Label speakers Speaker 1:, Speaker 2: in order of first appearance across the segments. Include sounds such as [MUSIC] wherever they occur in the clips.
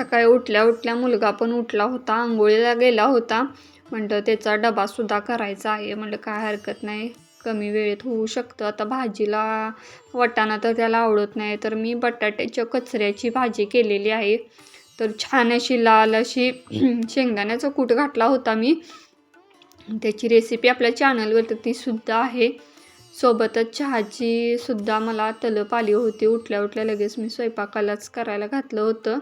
Speaker 1: सकाळी उठल्या उठल्या मुलगा पण उठला होता आंघोळीला गेला होता. म्हटलं त्याचा डबासुद्धा करायचा आहे. म्हटलं काय हरकत नाही. कमी वेळेत होऊ शकतं. आता भाजीला वटाणा तर त्याला आवडत नाही. तर मी बटाट्याच्या कचऱ्याची भाजी केलेली आहे. तर छान अशी लाल अशी [CLEARS THROAT] शेंगदाण्याचा कूट घातला होता मी. त्याची रेसिपी आपल्या चॅनलवर ती सुद्धा आहे. सोबतच चहाची सुद्धा मला तलप आली होती. उठल्या उठल्या लगेच मी स्वयंपाकालाच करायला घातलं होतं.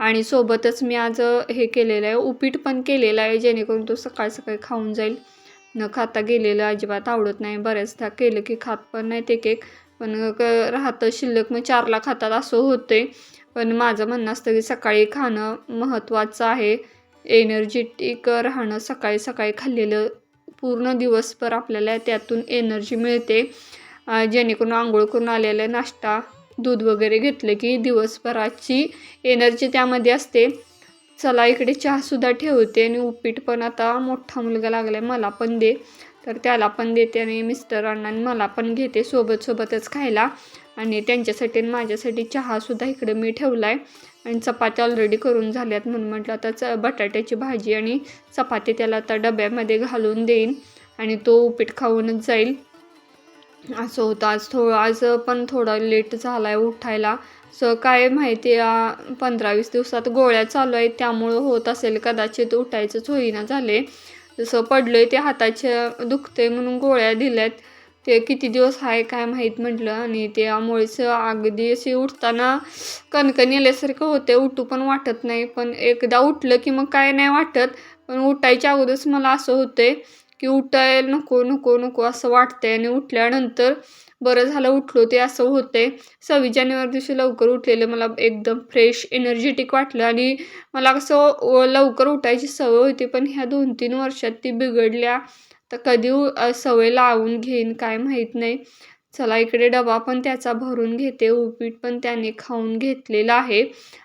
Speaker 1: आणि सोबतच मी आज हे केलेलं आहे उपीट पण केलेलं आहे जेणेकरून तो सकाळ सकाळी खाऊन जाईल. न खाता गेलेलं अजिबात आवडत नाही. बऱ्याचदा केलं की खात पण नाही ते एक पण क राहतं शिल्लक मग चारला खातात असं होते पण माझं म्हणणं असतं की सकाळी खाणं महत्त्वाचं आहे. एनर्जेटिक राहणं सकाळी सकाळी खाल्लेलं पूर्ण दिवसभर आपल्याला त्यातून एनर्जी मिळते. जेणेकरून आंघोळ करून आलेला नाश्ता दूध वगैरे घेतलं की दिवसभराची एनर्जी त्यामध्ये असते. चला इकडे चहासुद्धा ठेवते आणि उपीट पण आता मोठा मुलगा लागला आहे मला पण दे. तर त्याला पण देते आणि मिस्टरांना आणि मला पण घेते सोबत सोबतच खायला. आणि त्यांच्यासाठी आणि माझ्यासाठी चहासुद्धा इकडे मी ठेवला आहे आणि चपात्या ऑलरेडी करून झाल्यात म्हणून म्हटलं आता च बटाट्याची भाजी आणि चपाती त्याला आता डब्यामध्ये घालून देईन आणि तो उपीट खाऊनच जाईल. असं होतं. आज थोडं आज पण थोडा लेट झाला आहे उठायला. सो काय माहिती पंधरा वीस दिवसात गोळ्या चालू आहेत त्यामुळं होत असेल कदाचित उठायचंच होईना झाले. जसं पडलं ते हाताचे दुखते म्हणून गोळ्या दिल्यात. ते किती दिवस आहे काय माहीत म्हटलं आणि त्यामुळेच अगदी असे उठताना कणकण आल्यासारखं होते. उठू पण वाटत नाही. पण एकदा उठलं की मग काय नाही वाटत. पण उठायच्या अगोदरच मला असं होते की उठायला नको नको नको असं वाटतंय. आणि उठल्यानंतर बरं झालं उठलो ते असं होते सव्वीस जानेवारी दिवशी लवकर उठलेलं मला एकदम फ्रेश एनर्जेटिक वाटलं. आणि मला कसं लवकर उठायची सवय होती. पण ह्या दोन तीन वर्षात ती बिघडल्या. तर कधी उ- सवय लावून घेईन काय माहीत नाही. चला इकडे डबा पण त्याचा भरून घेते उपीट पण त्याने खाऊन घेतलेला आहे.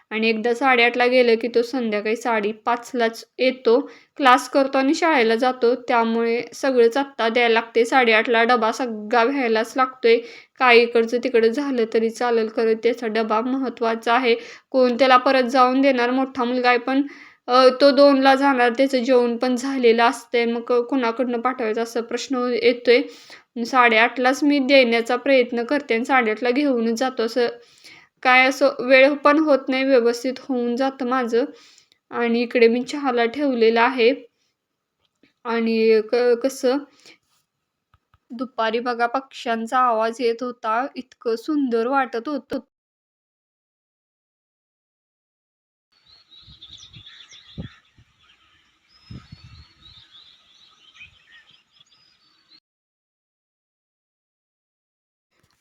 Speaker 1: आणि एकदा साडेआठला गेलं की तो संध्याकाळी साडेपाचलाच येतो. क्लास करतो आणि शाळेला जातो. त्यामुळे सगळंच आत्ता द्यायला लागते. साडेआठला डबा सगळा व्हायलाच लागतोय. काय इकडचं तिकडं झालं तरी चालेल करत त्याचा डबा महत्त्वाचा आहे. कोण त्याला परत जाऊन देणार? मोठा मुलगा आहे पण तो दोनला जाणार त्याचं जेवण पण झालेलं असतंय मग कुणाकडनं पाठवायचा असा प्रश्न येतोय. साडेआठलाच मी देण्याचा प्रयत्न करते आणि साडेआठला घेऊनच जातो. असं काय असं वेळ पण होत नाही व्यवस्थित होऊन जातं माझं. आणि इकडे मी चहाला ठेवलेलं आहे. आणि क कसं? दुपारी बघा पक्ष्यांचा आवाज येत होता. इतकं सुंदर वाटत होतं.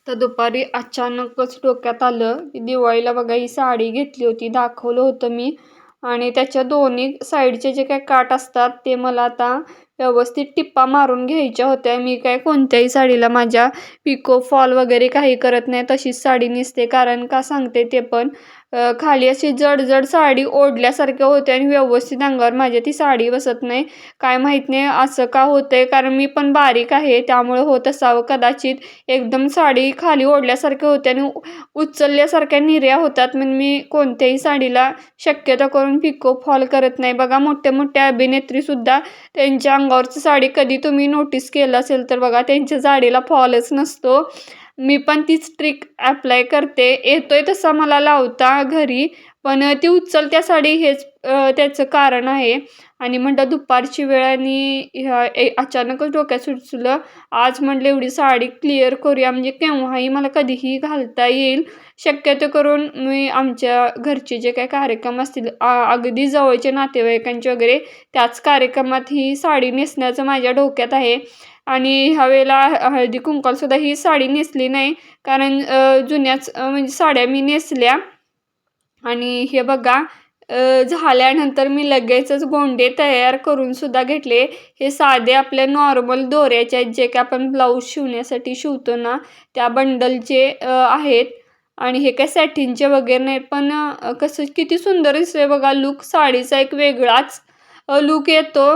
Speaker 1: तर दुपारी अचानकच डोक्यात आलं की दिवाळीला बघा ही साडी घेतली होती दाखवलं होतं मी. आणि त्याच्या दोन्ही साईडचे जे काही काठ असतात ते मला आता व्यवस्थित टिप्पा मारून घ्यायच्या होत्या. मी काय कोणत्याही साडीला माझ्या पिको फॉल वगैरे काही करत नाही तशीच साडी नेसते. कारण का सांगते ते पण खाली अशी जड जड साडी ओढल्यासारखं होते आणि व्यवस्थित अंगावर माझ्या ती साडी बसत नाही. काय माहीत नाही असं का होतंय कारण मी पण बारीक आहे त्यामुळे होत असावं कदाचित. एकदम साडी खाली ओढल्यासारखे होते आणि उचलल्यासारख्या निर्या होतात. म्हणून मी कोणत्याही साडीला शक्यता करून पिको फॉल करत नाही. बघा मोठ्या मोठ्या अभिनेत्रीसुद्धा त्यांच्या अंगावरची साडी कधी तुम्ही नोटीस केलं असेल तर बघा त्यांच्या साडीला फॉलच नसतो. मी पण तीच ट्रिक ॲप्लाय करते. येतोय तसा मला लावता घरी पण ती उचलत्या साडी हेच त्याचं कारण आहे. आणि म्हणतात दुपारची वेळ आणि ह्या- ए- अचानकच डोक्यात सुचलं आज म्हटलं एवढी साडी क्लिअर करूया म्हणजे केव्हाही मला कधीही घालता येईल. शक्यतो करून मी आमच्या घरचे जे काही कार्यक्रम असतील अगदी जवळचे नातेवाईकांचे वगैरे त्याच कार्यक्रमात ही साडी नेसण्याचं माझ्या डोक्यात आहे. आणि ह्यावेळेला हळदी कुंकालसुद्धा ही साडी नेसली नाही. कारण जुन्याच म्हणजे साड्या मी नेसल्या. आणि हे बघा झाल्यानंतर मी लगेचच गोंडे तयार करून सुद्धा घेतले. हे साधे आपल्या नॉर्मल दोऱ्याचे आहेत जे काय आपण ब्लाऊज शिवण्यासाठी शिवतो ना त्या बंडलचे आहेत. आणि हे काय सॅटिनचे वगैरे नाही पण कसं किती सुंदर दिसतोय बघा लुक साडीचा एक वेगळाच लूक येतो.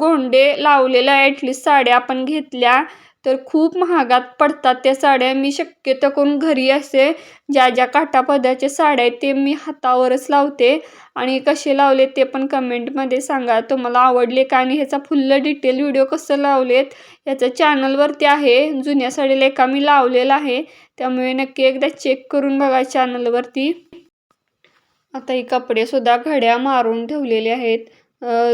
Speaker 1: गोंडे लावलेला ॲटलिस्ट साड्या आपण घेतल्या. तर खूप महागात पडतात त्या साड्या. मी शक्यतो करून घरी असे ज्या ज्या काटापदाच्या साड्या आहेत ते मी हातावरच लावते. आणि कसे लावले ते पण कमेंटमध्ये सांगा. तुम्हाला आवडले का आणि ह्याचा फुल्ल डिटेल व्हिडिओ कसं लावलेत ह्याचं चॅनलवरती आहे. जुन्या साडीला एका मी लावलेला आहे. त्यामुळे नक्की एकदा चेक करून बघा चॅनलवरती आता ही कपडेसुद्धा घड्या मारून ठेवलेले आहेत.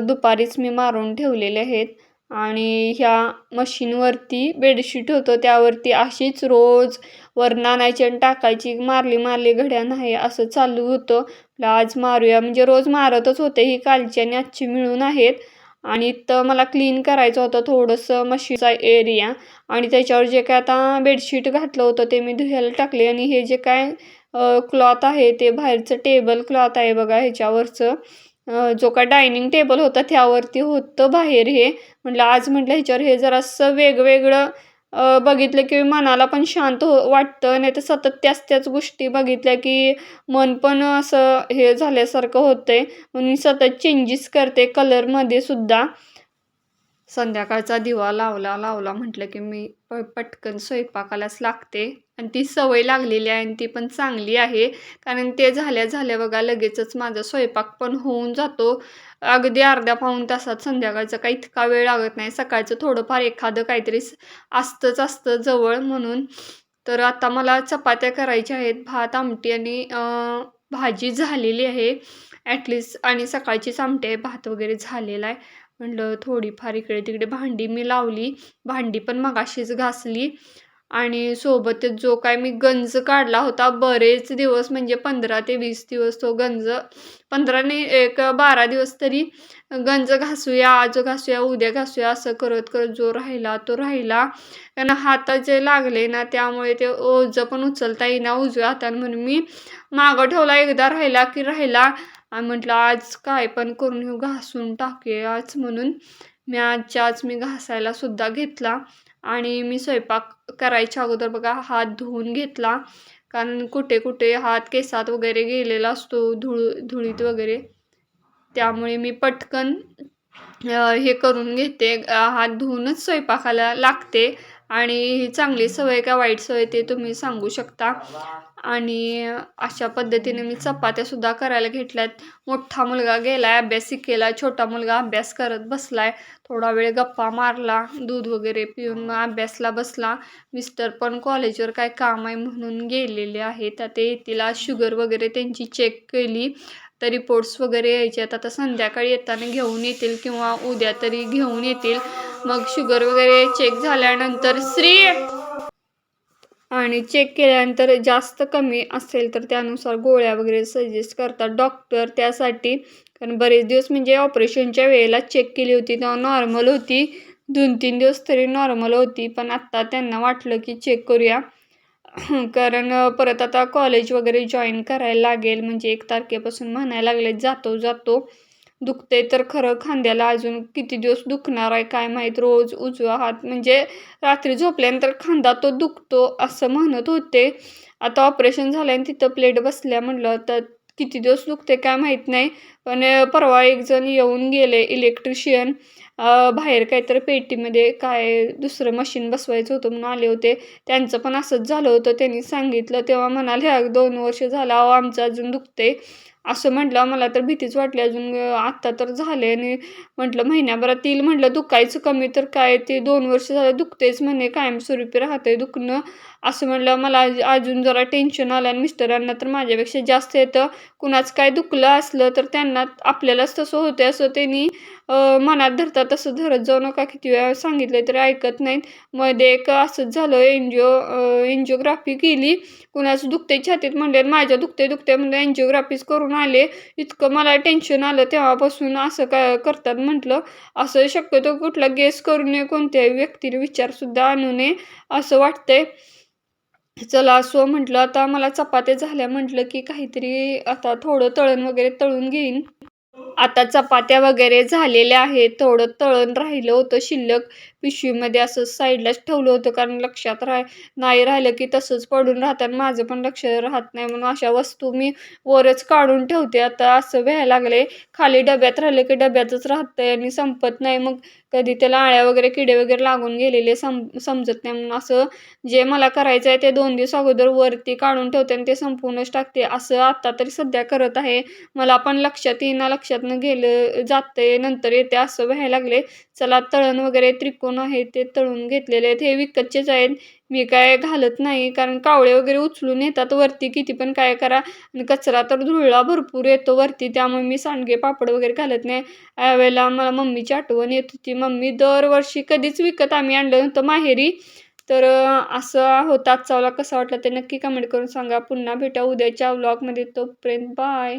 Speaker 1: दुपारीच मी मारून ठेवलेले आहेत. आणि ह्या मशीनवरती बेडशीट होतं. त्यावरती अशीच रोज वरनं आणायची आणि टाकायची मारली मारली घड्या नाही असं चालू होतं. आज मारूया. म्हणजे रोज मारतच होते ही कालची आणि आजची मिळून आहेत. आणि तर मला क्लीन करायचं होतं थोडंसं मशीचा एरिया. आणि त्याच्यावर जे काय आता बेडशीट घातलं होतं ते मी धुयाला टाकले. आणि हे जे काय क्लॉथ आहे ते बाहेरचं टेबल क्लॉथ आहे बघा ह्याच्यावरचं. जो का डायनिंग टेबल होता त्यावरती होतं बाहेर हे. म्हटलं आज म्हटलं ह्याच्यावर हे जरासं वेगवेगळं बघितलं की मनाला पण शांत हो वाटतं. नाही तर सतत त्याच त्याच गोष्टी बघितल्या की मन पण असं हे झाल्यासारखं होतंय. म्हणून मी सतत चेंजेस करते कलरमध्ये सुद्धा. संध्याकाळचा दिवा लावला लावला. म्हटलं की मी प पटकन स्वयंपाकालाच लागते. आणि ती सवय लागलेली आहे आणि ती पण चांगली आहे. कारण ते झाल्या झाल्या बघा लगेचच माझा स्वयंपाक पण होऊन जातो. अगदी अर्ध्या पाऊण तासात संध्याकाळचा काही इतका वेळ लागत नाही. सकाळचं थोडंफार एखादं काहीतरी असतंच असतं जवळ म्हणून. तर आता मला चपात्या करायच्या आहेत भात आमटी आणि भाजी झालेली आहे. ॲटलिस्ट आणि सकाळचीच आमटी आहे. भात वगैरे झालेला आहे. म्हणलं थोडीफार इकडे तिकडे भांडी मी लावली. भांडी पण मगाशीच घासली. आणि सोबतच जो काय मी गंज काढला होता बरेच दिवस म्हणजे पंधरा ते वीस दिवस तो गंज पंधरा नाही एक बारा दिवस तरी गंज घासूया आज घासूया उद्या घासूया असं करत करत जो राहिला तो राहिला. कारण हात जे लागले ना त्यामुळे ते ओझं पण उचलता येईना उजव्या हाताने म्हणून. मी मागं ठेवला एकदा राहिला की राहिला. आणि म्हटलं आज काय पण करून घासून टाकूया आज म्हणून. मी आजच्या आज मी घासायला सुद्धा घेतला. आणि मी स्वयंपाक करायच्या अगोदर बघा हात धुवून घेतला. कारण कुठे कुठे हात केसात वगैरे गेलेला असतो धुळ धुळीत वगैरे. त्यामुळे मी पटकन हे करून घेते. हात धुवूनच स्वयंपाकाला लागते. आणि ही चांगली सवय का वाईट सवय ते तुम्ही सांगू शकता. आणि अशा पद्धतीने मी चपात्यासुद्धा करायला घेतल्यात. मोठा मुलगा गेला आहे अभ्यास केला छोटा मुलगा अभ्यास करत बसलाय. थोडा वेळ गप्पा मारला दूध वगैरे पिऊन मग अभ्यासला बसला. मिस्टर पण कॉलेजवर काय काम आहे म्हणून गेलेले आहेत. आता येतील शुगर वगैरे त्यांची चेक केली. तर रिपोर्ट्स वगैरे यायचे आहेत आता संध्याकाळी येताना घेऊन येतील किंवा उद्या तरी घेऊन येतील. मग शुगर वगैरे चेक झाल्यानंतर श्री आणि चेक केल्यानंतर जास्त कमी असेल तर त्यानुसार गोळ्या वगैरे सजेस्ट करतात डॉक्टर त्यासाठी. कारण बरेच दिवस म्हणजे ऑपरेशनच्या वेळेला चेक केली होती तेव्हा नॉर्मल होती. दोन तीन दिवस तरी नॉर्मल होती. पण आत्ता त्यांना वाटलं की चेक करूया. [CLEARS THROAT] कारण परत आता कॉलेज वगैरे जॉईन करायला लागेल. म्हणजे एक तारखेपासून म्हणायला लागले जातो जातो. दुखते तर खरं खांद्याला अजून किती दिवस दुखणार आहे काय माहीत? रोज उजवा हात म्हणजे रात्री झोपल्यानंतर खांदा तो दुखतो असं म्हणत होते. आता ऑपरेशन झालं आणि तिथं प्लेट बसल्या म्हटलं तर किती दिवस दुखते काय माहीत नाही. पण परवा एक जण येऊन गेले इलेक्ट्रिशियन बाहेर काहीतरी पेटीमध्ये काय दुसरं मशीन बसवायचं होतं म्हणून आले होते. त्यांचं पण असंच झालं होतं. त्यांनी सांगितलं तेव्हा म्हणाले "ह्या दोन वर्ष झालं अहो आमचं अजून दुखते असं म्हटलं मला तर भीतीच वाटली अजून आत्ता तर झाले आणि म्हटलं महिन्याभरात येईल. म्हटलं दुखायचं कमी तर काय? ते दोन वर्ष झालं दुखतेच म्हणे. कायमस्वरूपी आहे दुखणं. असं म्हटलं मला अजून जरा टेन्शन आलं आणि मिस्टरांना तर माझ्यापेक्षा जास्त येतं. कुणाच काय दुखलं असलं तर त्यांना आपल्यालाच तसं होतं असं त्यांनी मनात धरतात. तसं धरत जाऊ नका. किती वेळा सांगितलं तरी ऐकत नाहीत. मध्ये एक असंच झालं. एनजिओ एन्जिओग्राफी केली. कुणाचं दुखते छातीत म्हणले माझ्या दुखते दुखते म्हणजे एन्जिओग्राफीच करून आले. इतकं मला टेन्शन आलं तेव्हापासून असं काय करतात म्हटलं. असं शक्यतो कुठला गेस करू नये. कोणत्याही व्यक्तीने विचारसुद्धा आणू नये असं वाटतंय. चला असो म्हटलं आता मला चपात्या झाल्या. म्हटलं की काहीतरी आता थोडं तळण वगैरे तळून घेईन. आता चपात्या वगैरे झालेल्या आहेत. थोडं तळण राहिलं होतं शिल्लक. पिशवीमध्ये असं साईडलाच ठेवलं होतं कारण लक्षात राह नाही राहिलं की तसंच पडून राहतं आणि माझं पण लक्ष राहत नाही म्हणून अशा वस्तू मी वरच काढून ठेवते. आता असं व्हायला लागले खाली डब्यात राहिलं की डब्यातच राहतंय आणि संपत नाही. मग कधी त्याला आळ्या वगैरे किडे वगैरे लागून गेलेले सम समजत नाही. म्हणून असं जे मला करायचं आहे ते दोन दिवस अगोदर वरती काढून ठेवते आणि ते संपूर्णच टाकते. असं आत्ता तरी सध्या करत आहे. मला पण लक्षात येईना लक्षातनं गेलं जाते नंतर येते असं व्हायला लागले चला तळण वगैरे त्रिकोण आहे ते तळून घेतलेले आहेत. हे विकतचेच आहेत. मी काय घालत नाही कारण कावळे वगैरे उचलून येतात. वरती किती पण काय करा. आणि कचरा तर धुळला भरपूर येतो वरती त्यामुळे मी सांडगे पापड वगैरे घालत नाही. यावेळेला मला मम्मीची आठवण येत होती. मम्मी दरवर्षी कधीच विकत आम्ही आणलं नव्हतं माहेरी. तर असं होता आजचा व्लॉग कसा वाटला ते नक्की कमेंट करून सांगा. पुन्हा भेटा उद्याच्या व्लॉगमध्ये तोपर्यंत बाय.